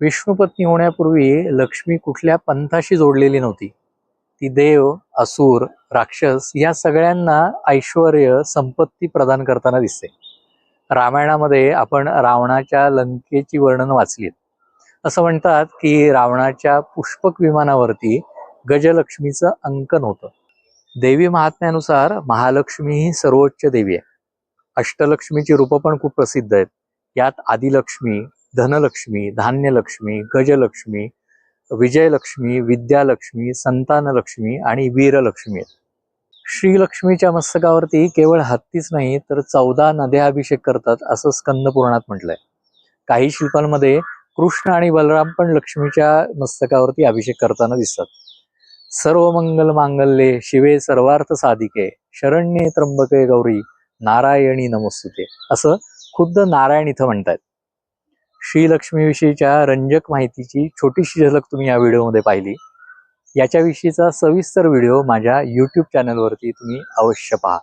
विष्णुपत्नी होण्यापूर्वी लक्ष्मी कुठल्या पंथाशी जोडलेली नव्हती. ती देव असुर राक्षस या सगळ्यांना ऐश्वर संपत्ती प्रदान करताना दिसते. रामायणामध्ये आपण रावणाच्या लंकेची वर्णन वाचलीत. असं म्हणतात की रावणाच्या पुष्पक विमानावरती गजलक्ष्मीचं अंकन होतं. देवी महात्म्यानुसार महालक्ष्मी ही सर्वोच्च देवी आहे. अष्टलक्ष्मीची रूपं पण खूप प्रसिद्ध आहेत. यात आदिलक्ष्मी धनलक्ष्मी धान्यलक्ष्मी गजलक्ष्मी विजयलक्ष्मी विद्यालक्ष्मी संतानलक्ष्मी आणि वीरलक्ष्मी आहेत. श्रीलक्ष्मीच्या मस्तकावरती केवळ हत्तीच नाही तर चौदा नद्या अभिषेक करतात असं स्कंद पुराणात म्हटलंय. काही शिल्पांमध्ये कृष्ण आणि बलराम पण लक्ष्मीच्या मस्तकावरती अभिषेक करताना दिसतात. सर्व मंगल मांगल्ये शिवे सर्वार्थ साधिके शरण्ये त्र्यंबके गौरी नारायणी नमस्तुते असं खुद्द नारायण इथं म्हणतात श्रीलक्ष्मीविषयीच्या रंजक माहितीची छोटीशी झलक तुम्ही या व्हिडिओमध्ये पाहिली. याच्याविषयीचा सविस्तर व्हिडिओ माझ्या यूट्यूब चॅनलवरती तुम्ही अवश्य पहा.